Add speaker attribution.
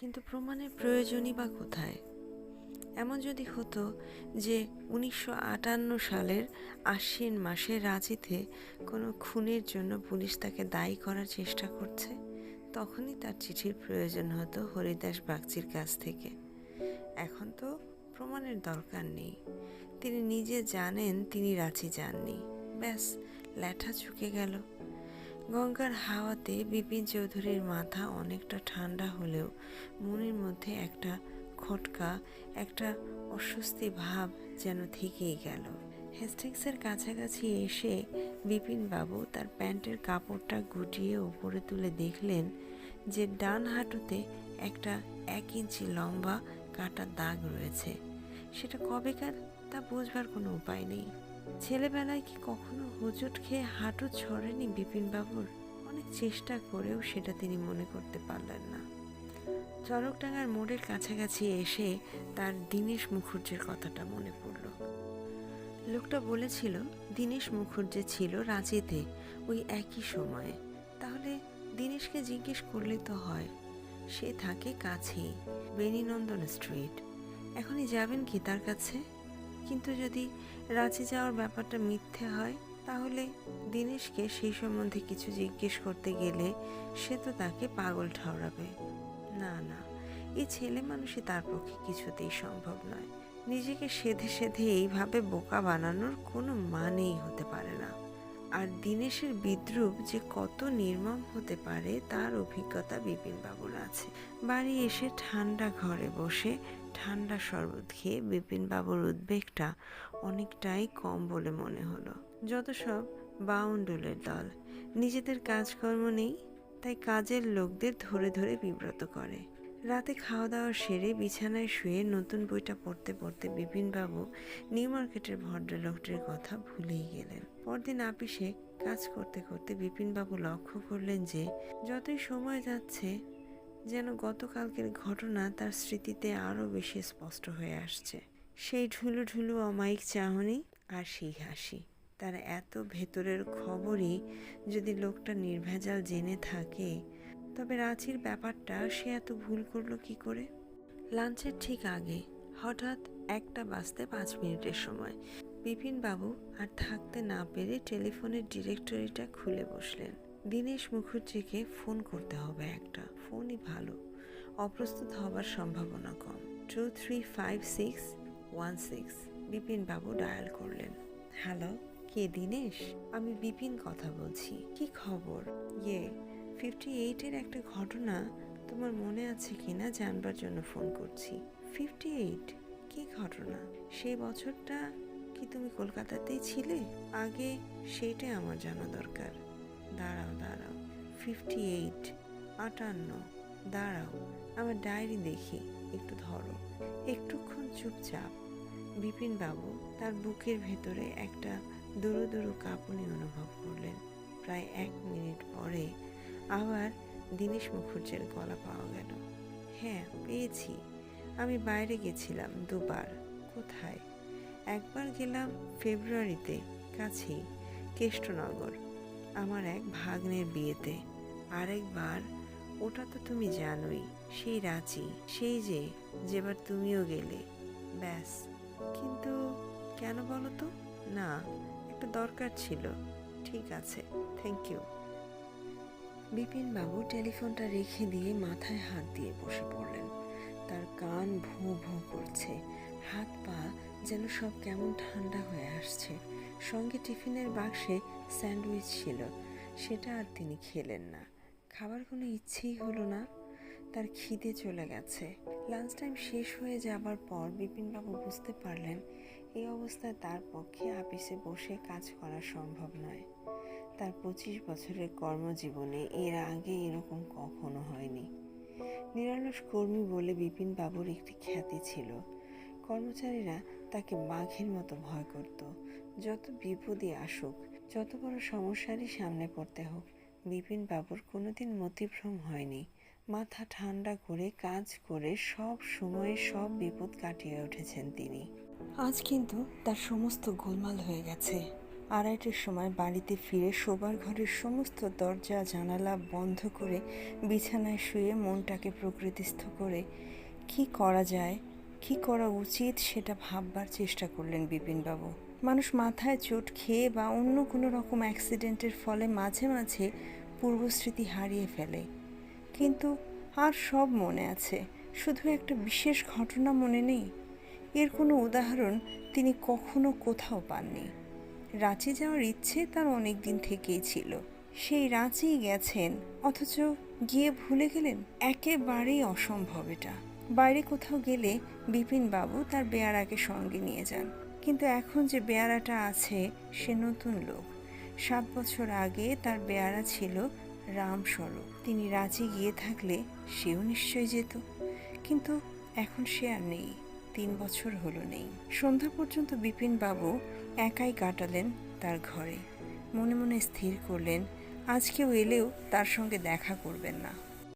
Speaker 1: কিন্তু প্রমাণের প্রয়োজনই বা কোথায়? এমন যদি হতো যে উনিশশো আটান্ন সালের আশ্বিন মাসে রাঁচিতে কোনো খুনের জন্য পুলিশ তাকে দায়ী করার চেষ্টা করছে, তখনই তার চিঠির প্রয়োজন হতো হরিদাস বাগচির কাছ থেকে। এখন তো প্রমাণের দরকার নেই। তিনি নিজে জানেন তিনি রাঁচি যাননি। ব্যাস ল্যাঠা চুকে গেল। গঙ্গার হাওয়াতে বিপিন চৌধুরীর মাথা অনেকটা ঠান্ডা হলেও মনের মধ্যে একটা খটকা, একটা অস্বস্তি ভাব যেন থেকেই গেল। হেস্টিংসের কাছাকাছি এসে বিপিনবাবু তার প্যান্টের কাপড়টা গুটিয়ে ওপরে তুলে দেখলেন যে ডান হাঁটুতে একটা এক ইঞ্চি লম্বা কাটা দাগ রয়েছে। সেটা কবেকার তা বোঝবার কোনো উপায় নেই। ছেলেবেলায় কি কখনো হোঁচট খেয়ে হাঁটু ছড়েনি বিপিনবাবুর? অনেক চেষ্টা করেও সেটা তিনি মনে করতে পারলেন না। চরকডাঙ্গার মোড়ের কাছাকাছি এসে তার দীনেশ মুখুর্জির কথাটা মনে পড়ল। লোকটা বলেছিল, দীনেশ মুখুর্জি ছিল রাঁচিতে ওই একই সময়ে। তাহলে দীনেশকে জিজ্ঞেস করলে তো হয়, সে থাকে কাছেই, বেণীনন্দন স্ট্রিট। এখনই যাবেন কি তার কাছে? কিন্তু যদি রাঁচি যাওয়ার ব্যাপারটা মিথ্যে হয়, তাহলে দীনেশকে সেই সম্বন্ধে কিছু জিজ্ঞেস করতে গেলে সে তো তাকে পাগল ঠাউরাবে না না, এই ছেলে মানুষই তার পক্ষে কিছুতেই সম্ভব নয়। নিজেকে সেধে সেধে এইভাবে বোকা বানানোর কোনো মানেই হতে পারে না। আর দিনেশের বিদ্রুপ যে কত নির্মম হতে পারে, তার অভিজ্ঞতা বিপিনবাবুর আছে। বাড়ি এসে ঠান্ডা ঘরে বসে ঠান্ডা শরবত খেয়ে বিপিনবাবুর উদ্বেগটা অনেকটাই কম বলে মনে হলো। যত সব বাউন্ডুলের দল। নিজেদের কাজকর্ম নেই, তাই কাজের লোকদের ধরে ধরে বিব্রত করে। রাতে খাওয়া দাওয়া সেরে বিছানায় শুয়ে নতুন বইটা পড়তে পড়তে বিপিনবাবু নিউ মার্কেটের ভদ্রলোকটির কথা ভুলেই গেলেন। পরদিন আপিসে কাজ করতে করতে বিপিনবাবু লক্ষ্য করলেন যে, যতই সময় যাচ্ছে যেন গতকালকের ঘটনা তার স্মৃতিতে আরও বেশি স্পষ্ট হয়ে আসছে। সেই ঢুলু ঢুলু অমায়িক চাহনি আর সেই হাসি। তার এত ভেতরের খবরই যদি লোকটা নির্ভেজাল জেনে থাকে, তবে রাঁচির ব্যাপারটা সে এত ভুল করল কি করে? লাঞ্চের ঠিক আগে, হঠাৎ একটা বাজতে পাঁচ মিনিটের সময়, বিপিনবাবু আর থাকতে না পেরে টেলিফোনের ডিরেক্টরিটা খুলে বসলেন। দীনেশ মুখুজ্জিকে ফোন করতে হবে একটা। ফোনই ভালো। অপ্রস্তুত হবার সম্ভাবনা কম। Two three five six one six Bipinbabu dial করলেন। হ্যালো, কে দীনেশ? আমি বিপিন কথা বলছি। কি খবর? ইয়ে ফিফটি এইটের একটা ঘটনা তোমার মনে আছে কি না? জানবার জন্য ফোন করছি। ফিফটি এইট কী ঘটনা? সেই বছরটা কি তুমি কলকাতাতেই ছিলে? আগে সেইটাই আমার জানা দরকার। ফিফটি এইট আটান্ন, দাঁড়াও, আমার ডায়েরি দেখি, একটু ধরো, একটুক্ষণ চুপচাপ। বিপিনবাবু তার বুকের ভেতরে একটা দুরু দুরু কাঁপুনি অনুভব করলেন। প্রায় এক মিনিট পরে আবার দীনেশ মুখুজ্জের গলা পাওয়া গেল। হ্যাঁ পেয়েছি। আমি বাইরে গেছিলাম দুবার। কোথায়? একবার গেলাম ফেব্রুয়ারিতে, কাছেই, কেষ্টনগর। আমার এক ভাগ্নের বিয়েতে। আরেকবার, ওটা তো তুমি জানোই, সেই রাঁচি, সেই যে, যেবার তুমিও গেলে। ব্যাস। কিন্তু কেন বলো তো? না, একটা দরকার ছিল। ঠিক আছে থ্যাংক ইউ বিপিনবাবু টেলিফোনটা রেখে দিয়ে মাথায় হাত দিয়ে বসে পড়লেন। তার কান ভো ভো করছে। হাত পা যেন সব কেমন ঠান্ডা হয়ে আসছে। সঙ্গে টিফিনের বাক্সে স্যান্ডউইচ ছিল। সেটা আর তিনি খেলেন না। খাবার কোনো ইচ্ছেই হলো না। তার খিদে চলে গেছে। লাঞ্চ টাইম শেষ হয়ে যাবার পর বিপিনবাবু বুঝতে পারলেন, এই অবস্থায় তার পক্ষে আপিসে বসে কাজ করা সম্ভব নয়। তার পঁচিশ বছরের কর্মজীবনে এর আগে এরকম কখনো হয়নি। নিরলস কর্মী বলে বিপিন বাবুর একটি খ্যাতি ছিল। কর্মচারীরা তাকে বাঘের মতো ভয় করত। যত বিপদই আসুক, যত বড় সমস্যারই সামনে পড়তে হোক বিপিন বাবুর কোনোদিন মতিভ্রম হয়নি। মাথা ঠান্ডা করে কাজ করে সব সময়ে সব বিপদ কাটিয়ে উঠেছেন তিনি। আজ কিন্তু তার সমস্ত গোলমাল হয়ে গেছে। আড়াইটের সময় বাড়িতে ফিরে শোবার ঘরের সমস্ত দরজা, জানালা বন্ধ করে বিছানায় শুয়ে মনটাকে প্রকৃতিস্থ করে কি করা যায়, কি করা উচিত সেটা ভাববার চেষ্টা করলেন বিপিনবাবু। মানুষ মাথায় চোট খেয়ে বা অন্য কোনো রকম অ্যাক্সিডেন্টের ফলে মাঝে মাঝে পূর্বস্মৃতি হারিয়ে ফেলে। কিন্তু আর সব মনে আছে, শুধু একটা বিশেষ ঘটনা মনে নেই। এর কোনো উদাহরণ তিনি কখনো কোথাও পাননি। রাঁচি যাওয়ার ইচ্ছে তার অনেক দিন থেকেই ছিল। সেই রাঁচি গেছেন, অথচ গিয়ে ভুলে গেলেন? একেবারেই অসম্ভব এটা। বাইরে কোথাও গেলে বিপিনবাবু তার বেয়ারাকে সঙ্গে নিয়ে যান। কিন্তু এখন যে বেয়ারাটা আছে, সে নতুন লোক। সাত বছর আগে তার বেয়ারা ছিল রামস্বরূপ। তিনি রাজি গিয়ে থাকলে সেও নিশ্চয়ই যেত। কিন্তু এখন সে আর নেই। তিন বছর হলো নেই। সন্ধ্যা পর্যন্ত বিপিনবাবু একাই কাটালেন তার ঘরে। মনে মনে স্থির করলেন আজকেও এলেও তার সঙ্গে দেখা করবেন না।